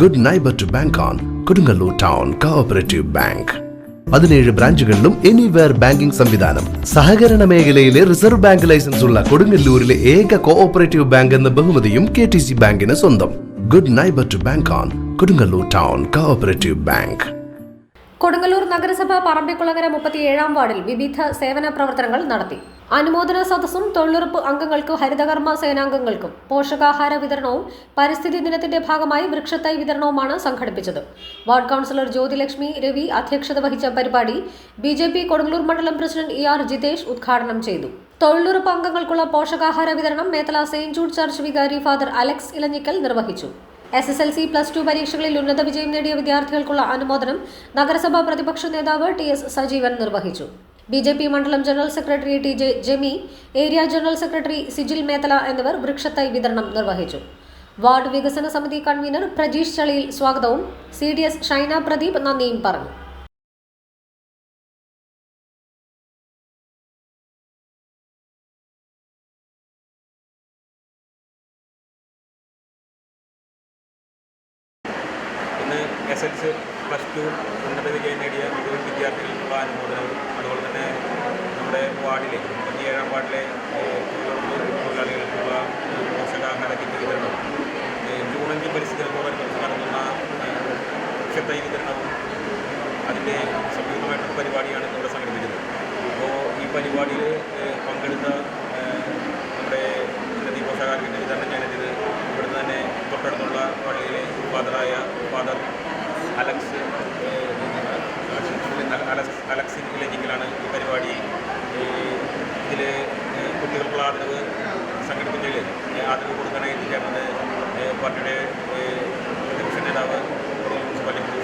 Good neighbour to bank on Kodungallur town cooperative bank പതിനേഴ് ബ്രാഞ്ചുകളിലും anywhere banking സംവിധാനം. സഹകരണ മേഖലയിലെ റിസർവ് ബാങ്ക് ലൈസൻസ് ഉള്ള കൊടുങ്ങല്ലൂരിലെ ഏക കോഓപ്പറേറ്റീവ് ബാങ്ക് എന്ന ബഹുമതിയും കെ ടി സി ബാങ്കിന് സ്വന്തം. Good neighbour to bank on Kodungallur town cooperative bank Kodungallur നഗരസഭ പറമ്പിക്കുളങ്ങര മുപ്പത്തിയേഴാം വാർഡിൽ വിവിധ സേവന പ്രവർത്തനങ്ങൾ നടത്തി. അനുമോദന സദസ്സും തൊഴിലുറപ്പ് അംഗങ്ങൾക്കും ഹരിതകർമ്മ സേനാംഗങ്ങൾക്കും പോഷകാഹാര വിതരണവും പരിസ്ഥിതി ദിനത്തിന്റെ ഭാഗമായി വൃക്ഷത്തൈ വിതരണവുമാണ് സംഘടിപ്പിച്ചത്. വാർഡ് കൗൺസിലർ ജ്യോതിലക്ഷ്മി രവി അധ്യക്ഷത വഹിച്ച പരിപാടി ബി ജെ പി കൊടുങ്ങല്ലൂർ മണ്ഡലം പ്രസിഡന്റ് ഇ ആർ ജിതേഷ് ഉദ്ഘാടനം ചെയ്തു. തൊഴിലുറപ്പ് അംഗങ്ങൾക്കുള്ള പോഷകാഹാര വിതരണം മേത്തല സെയിന്റ് ജൂഡ് ചർച്ച് വികാരി ഫാദർ അലക്സ് ഇലഞ്ഞിക്കൽ നിർവഹിച്ചു. S S L C plus two പരീക്ഷകളിൽ ഉന്നത വിജയം നേടിയ വിദ്യാർത്ഥികൾക്കുള്ള അനുമോദനം നഗരസഭാ പ്രതിപക്ഷ നേതാവ് ടി എസ് സജീവൻ നിർവഹിച്ചു. ബി ജെ പി മണ്ഡലം general secretary T J Jemy area general secretary Sijil Methala എന്നിവർ വൃക്ഷത്തൈ വിതരണം നിർവഹിച്ചു. വാർഡ് വികസന സമിതി കൺവീനർ പ്രജീഷ് ചളിയിൽ സ്വാഗതവും C D S Shaina Pradeep നന്ദിയും പറഞ്ഞു. എസ് എൽ പ്ലസ് ടു ഉന്നത വിജയം നേടിയ മുഴുവൻ വിദ്യാർത്ഥികൾക്കുള്ള അനുമോദനവും അതുപോലെ തന്നെ നമ്മുടെ വാർഡിലെ ഏഴാം വാർഡിലെ തൊഴിലാളികൾക്കുള്ള പോഷകാഹാര കിറ്റ് വിതരണവും ഏഹ്, ജൂൺ അഞ്ച് പരിസ്ഥിതി ദിനത്തോടനുബന്ധിച്ച് നടത്തുന്ന ഭക്ഷ്യത്തൈ വിതരണവും അതിന്റെ സംയുക്തമായിട്ടുള്ള പരിപാടിയാണ് ഇവിടെ സംഘടിപ്പിച്ചത് അപ്പോൾ ഈ പരിപാടിയിൽ പങ്കെടുത്ത നമ്മുടെ ഉന്നതി പോഷകാഹാര കിറ്റ് വിതരണം ഞാനെത്തിയത് ഇവിടുന്ന് തന്നെ തൊട്ടടുത്തുള്ള പള്ളിയിലെ ഫാദറായ ഫാദർ അലക്സ് അലക്സ് അലക്സ് ഇലജിക്കലാണ് ഈ പരിപാടി. ഇതിൽ കുട്ടികൾക്കുള്ള ആദരവ് സംഘടിപ്പിച്ചതിൽ ആദരവ് കൊടുക്കാനായി ചേർന്നത് പാർട്ടിയുടെ പ്രതിപക്ഷ നേതാവ് മുനിസിപ്പാലിറ്റി